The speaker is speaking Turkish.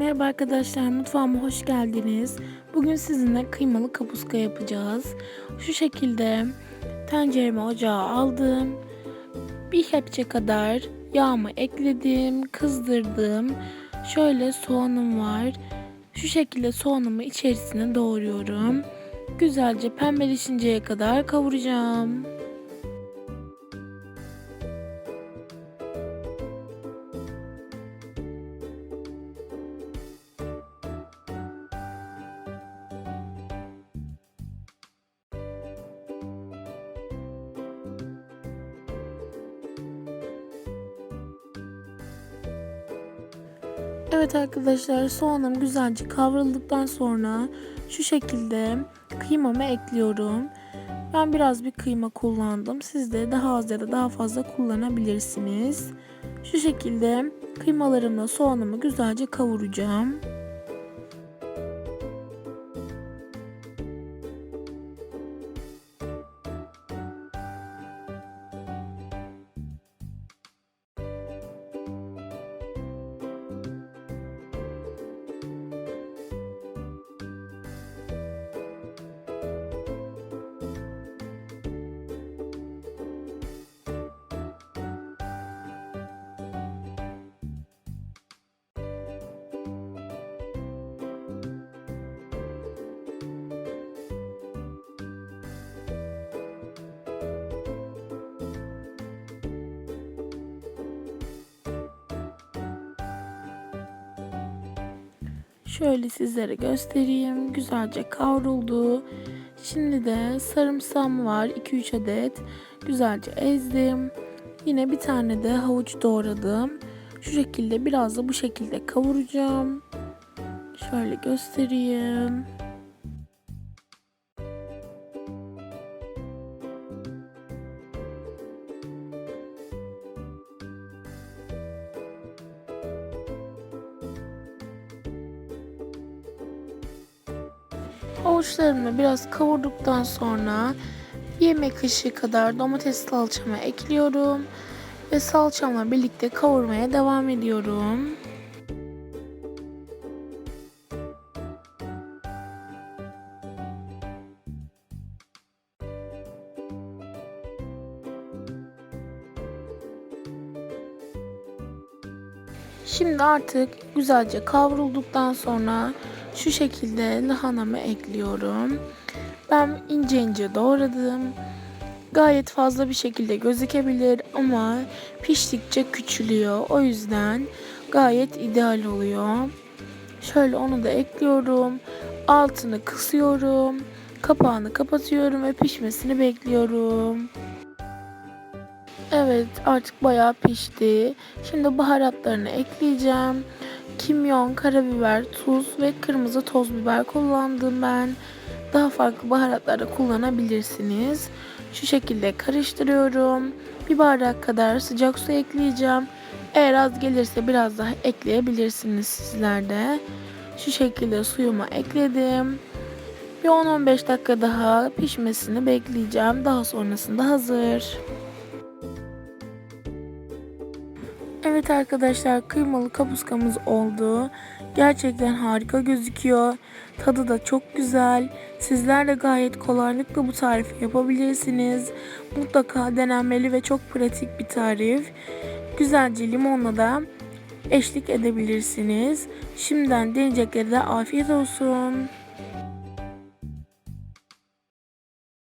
Merhaba arkadaşlar, mutfağıma hoş geldiniz. Bugün sizinle kıymalı kapuska yapacağız. Şu şekilde tenceremi ocağa aldım. Bir kepçe kadar yağımı ekledim, kızdırdım. Şöyle soğanım var. Şu şekilde soğanımı içerisine doğruyorum. Güzelce pembeleşinceye kadar kavuracağım. Evet arkadaşlar soğanım güzelce kavruldıktan sonra şu şekilde kıymamı ekliyorum. Ben biraz bir kıyma kullandım. Siz de daha az ya da daha fazla kullanabilirsiniz. Şu şekilde kıymalarımla soğanımı güzelce kavuracağım. Şöyle sizlere göstereyim. Güzelce kavruldu. Şimdi de sarımsağım var. 2-3 adet. Güzelce ezdim. Yine bir tane de havuç doğradım. Şu şekilde biraz da bu şekilde kavuracağım. Şöyle göstereyim. Havuçlarımı biraz kavurduktan sonra bir yemek kaşığı kadar domates salçamı ekliyorum ve salçamla birlikte kavurmaya devam ediyorum. Şimdi artık güzelce kavrulduktan sonra şu şekilde lahanamı ekliyorum. Ben ince ince doğradım. Gayet fazla bir şekilde gözükebilir ama piştikçe küçülüyor. O yüzden gayet ideal oluyor. Şöyle onu da ekliyorum. Altını kısıyorum. Kapağını kapatıyorum ve pişmesini bekliyorum. Evet artık bayağı pişti. Şimdi baharatlarını ekleyeceğim. Kimyon, karabiber, tuz ve kırmızı toz biber kullandım ben. Daha farklı baharatlar da kullanabilirsiniz. Şu şekilde karıştırıyorum. Bir bardak kadar sıcak su ekleyeceğim. Eğer az gelirse biraz daha ekleyebilirsiniz sizler de. Şu şekilde suyumu ekledim. Bir 10-15 dakika daha pişmesini bekleyeceğim. Daha sonrasında hazır. Evet arkadaşlar kıymalı kapuskamız oldu. Gerçekten harika gözüküyor. Tadı da çok güzel. Sizler de gayet kolaylıkla bu tarifi yapabilirsiniz. Mutlaka denenmeli ve çok pratik bir tarif. Güzelce limonla da eşlik edebilirsiniz. Şimdiden deneyeceklere de afiyet olsun.